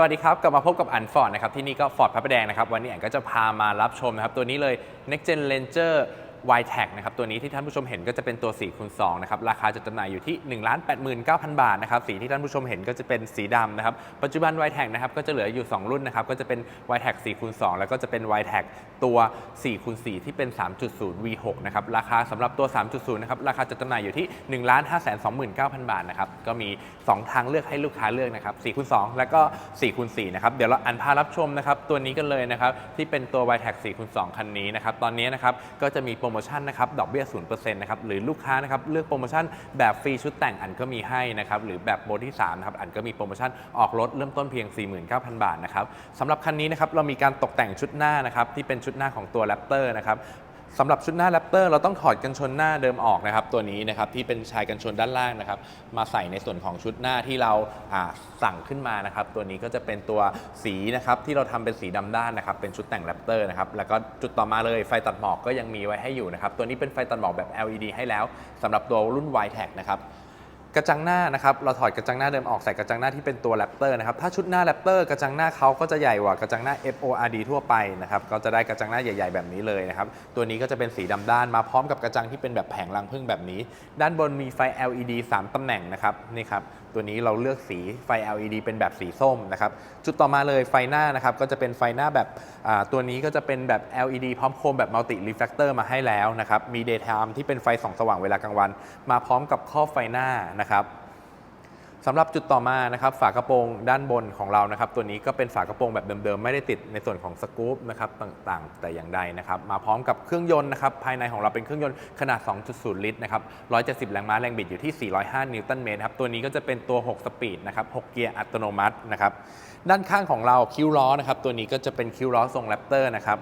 สวัสดีครับ กลับมาพบกับอันฟอร์ดนะครับ ที่นี่ก็ฟอร์ดพระประแดงนะครับ วันนี้อันก็จะพามารับชมนะครับ ตัวนี้เลย Next Gen Ranger y t a g นะครับตัวนี้ที่ท่านผู้ชมเห็นก็จะเป็นตัว4คูณ2นะครับราคาจะจำหน่ายอยู่ที่ 1 8 9 0 0 0บาทนะครับสีที่ท่านผู้ชมเห็นก็จะเป็นสีดำนะครับปัจจุบัน y t a g นะครับก็จะเหลืออยู่ 2 รุ่นนะครับก็จะเป็น y t a g 4คูณ2แล้วก็จะเป็น y t a g ตัว4คูณ4ที่เป็น 3.0 V6 นะครับราคาสำหรับตัว 3.0 นะครับราคาจะจำหน่ายอยู่ที่ 1 5 2 9 0 0 0 บาทนะครับก็มี 2 ทางเลือกให้ลูกค้าเลือกนะครับ4คูณ2แล้วก็4คูณ4นะครับเดี๋ยวเราอันพารับชมนะครับตัวนี้กันเลยนะครับที่เป็นตัว y t a g 4คูณ2คันนี้นะครับตอนนี้นะครับก็จะมีโปรโมชั่นนะครับดอกเบี้ยศูนย์เปอร์เซ็นต์นะครับหรือลูกค้านะครับเลือกโปรโมชั่นแบบฟรีชุดแต่งอันก็มีให้นะครับหรือแบบโบที่3นะครับอันก็มีโปรโมชั่นออกรถเริ่มต้นเพียง 49,000 บาทนะครับสำหรับคันนี้นะครับเรามีการตกแต่งชุดหน้านะครับที่เป็นชุดหน้าของตัวแรปเตอร์นะครับ สำหรับชุดหน้าแรปเตอร์เราต้องถอดกันชนหน้าเดิมออกนะครับ ตัวนี้นะครับที่เป็นชายกันชนด้านล่างนะครับ มาใส่ในส่วนของชุดหน้าที่เราสั่งขึ้นมานะครับ ตัวนี้ก็จะเป็นตัวสีนะครับที่เราทำเป็นสีดำด้านนะครับ เป็นชุดแต่งแรปเตอร์นะครับ แล้วก็จุดต่อมาเลยไฟตัดหมอกก็ยังมีไว้ให้อยู่นะครับ ตัวนี้เป็นไฟตัดหมอกแบบ LED ให้แล้วสำหรับตัวรุ่น y t a g นะครับ กระจังหน้านะครับเราถอดกระจังหน้าเดิมออกใส่กระจังหน้าที่เป็นตัวแรปเตอร์นะครับถ้าชุดหน้าแรปเตอร์กระจังหน้าเขาก็จะใหญ่กว่ากระจังหน้า FORD ทั่วไปนะครับก็จะได้กระจังหน้าใหญ่ๆแบบนี้เลยนะครับตัวนี้ก็จะเป็นสีดำด้านมาพร้อมกับกระจังที่เป็นแบบแผงรังผึ้งแบบนี้ ด้านบนมีไฟ LED 3ตำแหน่งนะครับนี่ครับตัวนี้เราเลือกสีไฟ LED เป็นแบบสีส้มนะครับ จุดต่อมาเลยไฟหน้านะครับ ก็จะเป็นไฟหน้าแบบตัวนี้ก็จะเป็นแบบ LED พร้อมโคมแบบ Multi Reflector มาให้แล้วนะครับ มี Daytime ที่เป็นไฟส่องสว่างเวลากลางวัน มาพร้อมกับครอบไฟหน้านะครับ สำหรับจุดต่อมานะครับฝากระโปรงด้านบนของเรานะครับ ตัวนี้ก็เป็นฝากระโปรงแบบเดิมๆ ไม่ได้ติดในส่วนของสกู๊ปนะครับต่างๆ แต่อย่างใดนะครับมาพร้อมกับเครื่องยนต์นะครับภายในของเราเป็นเครื่องยนต์ขนาด 2.0 ลิตรนะครับ 170 แรงม้าแรงบิดอยู่ที่ 405 นิวตันเมตรครับตัวนี้ก็จะเป็นตัว 6 สปีดนะครับ 6 เกียร์อัตโนมัตินะครับด้านข้างของเราคิ้วล้อนะครับตัวนี้ก็จะเป็นคิ้วล้อทรงแรปเตอร์นะครับ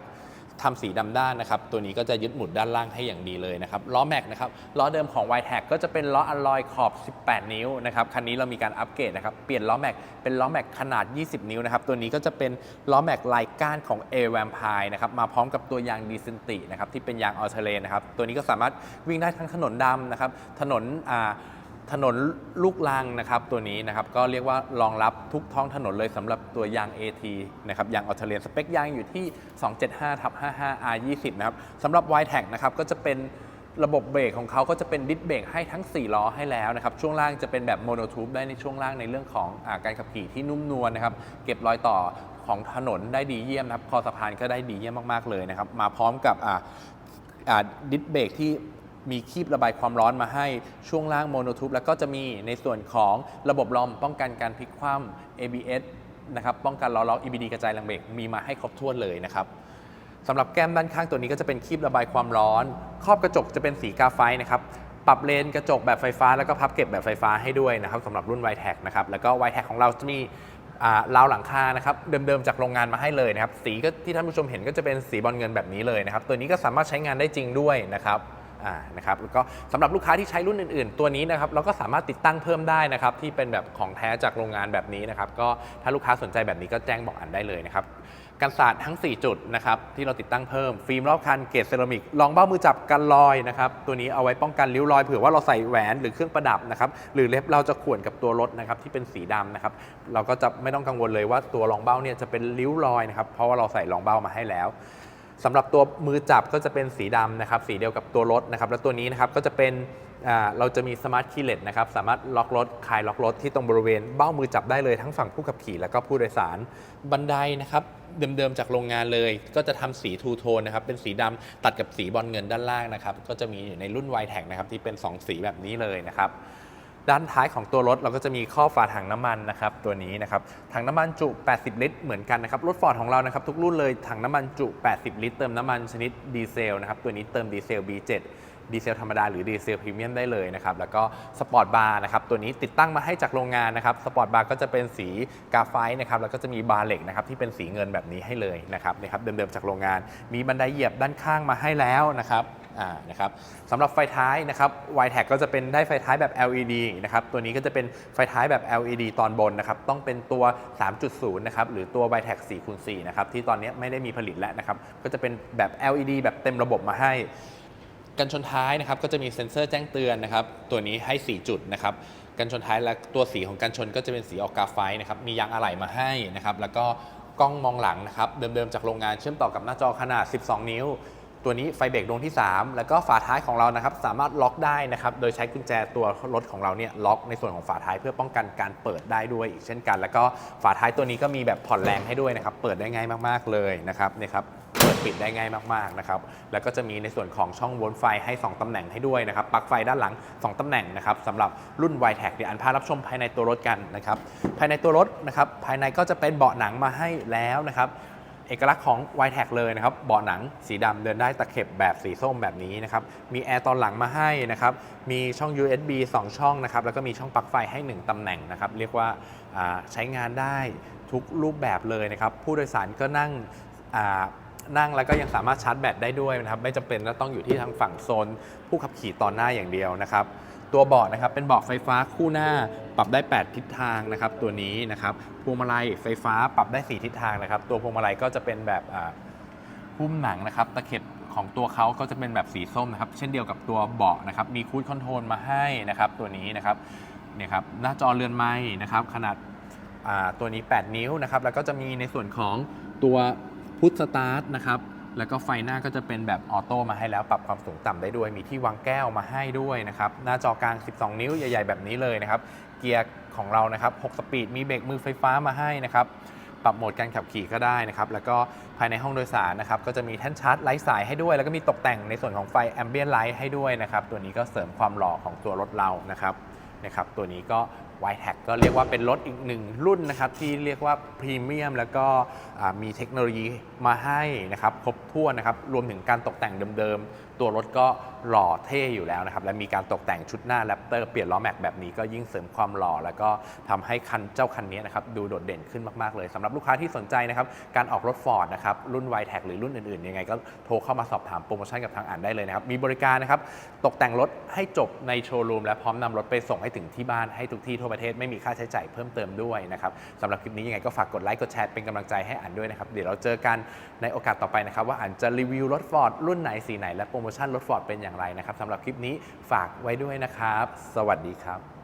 ทำสีดำด้านนะครับ ตัวนี้ก็จะยึดหมุดด้านล่างให้อย่างดีเลยนะครับ ล้อแม็กนะครับ ล้อเดิมของ y t a g ก็จะเป็นล้ออลลอยขอบ 18 นิ้วนะครับ คันนี้เรามีการอัปเกรดนะครับ เปลี่ยนล้อแม็กเป็นล้อแม็กขนาด 20 นิ้วนะครับ ตัวนี้ก็จะเป็นล้อแม็กลายก้านของ a v a m p i r e นะครับ มาพร้อมกับตัวยางดีเซนตินะครับที่เป็นยางออเทเลนนะครับ ตัวนี้ก็สามารถวิ่งได้ทั้งถนนดำนะครับ ถนนอ่า ถนนลูกลังนะครับตัวนี้นะครับก็เรียกว่ารองรับทุกท้องถนนเลยสำหรับตัวยาง AT นะครับยางออเทเลียนสเปคยางอยู่ที่ 275ทับ55 R20 นะครับสำหรับ y t a g นะครับก็จะเป็นระบบเบรกของเขาก็จะเป็นดิสเบรกให้ทั้ง 4 ล้อให้แล้วนะครับ ช่วงล่างจะเป็นแบบโมโนทูบได้ในช่วงล่างในเรื่องของอาการขับขี่ที่นุ่มนวลนะครับ เก็บรอยต่อของถนนได้ดีเยี่ยมนะครับ คอสะพานก็ได้ดีเยี่ยมมาก ๆ เลยนะครับ มาพร้อมกับดิสเบรกที่ มีคีบระบายความร้อนมาให้ช่วงล่างโมโนทูบแล้วก็จะมีในส่วนของระบบลอมป้องกันการพลิกคว่ำ ABS นะครับป้องกันล้อล็อก EBD กระจายแรงเบรกมีมาให้ครบถ้วนเลยนะครับสำหรับแก้มด้านข้างตัวนี้ก็จะเป็นคีบระบายความร้อน ครอบกระจกจะเป็นสีกาไฟนะครับปรับเลนกระจกแบบไฟฟ้า แล้วก็พับเก็บแบบไฟฟ้าให้ด้วยนะครับสำหรับรุ่น y t a g นะครับแล้วก็ y t a g ของเราจะมีราวหลังคานะครับเดิมๆจากโรงงานมาให้เลยนะครับสีก็ที่ท่านผู้ชมเห็นก็จะเป็นสีบอลเงินแบบนี้เลยนะครับตัวนี้ก็สามารถใช้งานได้จริงด้วยนะครับ นะครับแล้วก็สำหรับลูกค้าที่ใช้รุ่นอื่น ๆ ตัวนี้นะครับเราก็สามารถติดตั้งเพิ่มได้นะครับที่เป็นแบบของแท้จากโรงงานแบบนี้นะครับก็ถ้าลูกค้าสนใจแบบนี้ก็แจ้งบอกอันได้เลยนะครับกันศาสตร์ทั้ง 4 จุดนะครับที่เราติดตั้งเพิ่ม ฟิล์มรอบคันเกรดเซรามิกรองเบ้ามือจับกันรอยนะครับตัวนี้เอาไว้ป้องกันริ้วรอยเผื่อว่าเราใส่แหวนหรือเครื่องประดับนะครับหรือเล็บเราจะข่วนกับตัวรถนะครับที่เป็นสีดำนะครับเราก็จะไม่ต้องกังวลเลยว่าตัวรองเบ้าเนี่ยจะเป็นริ้วรอยนะครับเพราะว่าเราใส่รองเบ้ามาให้แล้ว สำหรับตัวมือจับก็จะเป็นสีดำนะครับสีเดียวกับตัวรถนะครับแล้วตัวนี้นะครับก็จะเป็นเราจะมีสมาร์ทคีย์เลสนะครับสามารถล็อกรถคลายล็อกรถที่ตรงบริเวณเบ้ามือจับได้เลยทั้งฝั่งผู้ขับขี่แล้วก็ผู้โดยสาร บันไดนะครับเดิมๆจากโรงงานเลย ก็จะทำสีทูโทนนะครับเป็นสีดำตัดกับสีบอลเงินด้านล่างนะครับก็จะมีอยู่ในรุ่น y t a g นะครับที่เป็น 2 สีแบบนี้เลยนะครับ ด้านท้ายของตัวรถเราก็จะมีข้อฝาถังน้ำมันนะครับตัวนี้นะครับถังน้ำมันจุ 80 ลิตร เหมือนกันนะครับรถฟอร์ดของเรานะครับทุกรุ่นเลยถังน้ำมันจุ 80 ลิตร เติมน้ำมันชนิดดีเซลนะครับตัวนี้เติมดีเซล B7 ดีเซลธรรมดาหรือดีเซลพรีเมียมได้เลยนะครับ แล้วก็สปอร์ตบาร์นะครับ ตัวนี้ติดตั้งมาให้จากโรงงานนะครับ สปอร์ตบาร์ก็จะเป็นสีกาไฟนะครับ แล้วก็จะมีบาร์เหล็กนะครับที่เป็นสีเงินแบบนี้ให้เลยนะครับนะครับ เดิมๆจากโรงงาน มีบันไดเหยียบด้านข้างมาให้แล้วนะครับ นะครับสำหรับไฟท้ายนะครับ y t a g ก็จะเป็นได้ไฟท้ายแบบ LED นะครับตัวนี้ก็จะเป็นไฟท้ายแบบ LED ตอนบนนะครับต้องเป็นตัว 3.0 นะครับหรือตัว y t a g 4คูณ4นะครับที่ตอนนี้ไม่ได้มีผลิตแล้วนะครับก็จะเป็นแบบ LED แบบเต็มระบบมาให้กันชนท้ายนะครับก็จะมีเซ็นเซอร์แจ้งเตือนนะครับตัวนี้ให้ 4 จุดนะครับกันชนท้ายและตัวสีของกันชนก็จะเป็นสีออกกาไฟนะครับมียางอะไหล่มาให้นะครับแล้วก็กล้องมองหลังนะครับเดิมๆจากโรงงานเชื่อมต่อกับหน้าจอขนาด 12 นิ้ว ตัวนี้ไฟเบรกดวงที่ 3 แล้วก็ฝาท้ายของเรานะครับสามารถล็อกได้นะครับโดยใช้กุญแจตัวรถของเราเนี่ยล็อกในส่วนของฝาท้ายเพื่อป้องกันการเปิดได้ด้วยอีกเช่นกัน แล้วก็ฝาท้ายตัวนี้ก็มีแบบผ่อนแรงให้ด้วยนะครับเปิดได้ง่ายมากๆเลยนะครับเนี่ยครับเปิดปิดได้ง่ายมากๆนะครับแล้วก็จะมีในส่วนของช่องวลต์ไฟให้ 2 ตำแหน่งให้ด้วยนะครับปลั๊กไฟด้านหลัง 2 ตำแหน่งนะครับสำหรับรุ่น y t e c เดี๋ยวอันพารับชมภายในตัวรถกันนะครับภายในตัวรถนะครับภายในก็จะเป็นเบาะหนังมาให้แล้วนะครับ เอกลักษณ์ของ y t e c เลยนะครับเบาะหนังสีดำเดินได้ตะเข็บแบบสีส้มแบบนี้นะครับมีแอร์ตอนหลังมาให้นะครับมีช่อง USB 2 ช่องนะครับแล้วก็มีช่องปลั๊กไฟให้ 1ตำแหน่งนะครับเรียกว่าาใช้งานได้ทุกรูปแบบเลยนะครับผู้โดยสารก็นั่งนั่งแล้วก็ยังสามารถชาร์จแบตได้ด้วยนะครับไม่จำเป็นต้องอยู่ที่ทางฝั่งโซน ผู้ขับขี่ตอนหน้าอย่างเดียวนะครับตัวเบาะนะครับเป็นเบาะไฟฟ้าคู่หน้า ปรับได้ 8 ทิศทางนะครับตัวนี้นะครับพวงมาลัยไฟฟ้าปรับได้ 4 ทิศทางนะครับ ตัวพวงมาลัยก็จะเป็นแบบหุ้มหนังนะครับตะเข็บของตัวเขาก็จะเป็นแบบสีส้มนะครับ เช่นเดียวกับตัวเบาะนะครับ มีคูดคอนโทรลมาให้นะครับ ตัวนี้นะครับเนี่ยครับหน้าจอเรือนไม้นะครับ ขนาดตัวนี้ 8 นิ้วนะครับ แล้วก็จะมีในส่วนของตัวพุทสตาร์ทนะครับ แล้วก็ไฟหน้าก็จะเป็นแบบออโต้มาให้แล้ว ปรับความสูงต่ำได้ด้วย มีที่วางแก้วมาให้ด้วยนะครับ หน้าจอกลาง 12 นิ้วใหญ่ ๆ แบบนี้เลยนะครับ เกียร์ของเรานะครับ 6 สปีด มีเบรกมือไฟฟ้ามาให้นะครับ ปรับโหมดการขับขี่ก็ได้นะครับ แล้วก็ภายในห้องโดยสารนะครับ ก็จะมีแท่นชาร์จไร้สายให้ด้วย แล้วก็มีตกแต่งในส่วนของไฟแอมเบียนไลท์ให้ด้วยนะครับ ตัวนี้ก็เสริมความหล่อของตัวรถเรานะครับ นะครับ ตัวนี้ก็ y t e c ก็เรียกว่าเป็นรถอีกหนึ่งรุ่นนะครับที่เรียกว่าพรีเมียมแล้วก็มีเทคโนโลยีมาให้นะครับครบถ้วนนะครับรวมถึงการตกแต่งเดิมๆ ตัวรถก็หล่อเท่อยู่แล้วนะครับและมีการตกแต่งชุดหน้าแรปเตอร์เปลี่ยนล้อแม็กแบบนี้ก็ยิ่งเสริมความหล่อ แล้วก็ทำให้คันเจ้าคันนี้นะครับดูโดดเด่นขึ้นมากๆเลยสำหรับลูกค้าที่สนใจนะครับการออกรถ Ford นะครับรุ่น y t e c หรือรุ่นอื่นๆยังไงก็โทรเข้ามาสอบถามโปรโมชั่นกับทางอ่านได้เลยนะครับมีบริการนะครับตกแต่งรถให้จบในโชว์รูมและพร้อมนำรถไปส่งให้ถึงที่บ้านให้ทุกที่ทั่วประเทศไม่มีค่าใช้จ่ายเพิ่มเติมด้วยนะครับสำหรับคลิปนี้ยังไงก็ฝากกดไลค์กดแชร์เป็นกำลังใจให้อ่านด้วยนะครับเดี๋ยวเราเจอกันในโอกาสต่อไปนะครับว่าอ่านจะรีวิวรถฟอร์ดรุ่นไหนสีไหนและโปรโมชั่นรถฟอร์ดเป็นอย่างไรนะครับสำหรับคลิปนี้ฝากไว้ด้วยนะครับ สวัสดีครับ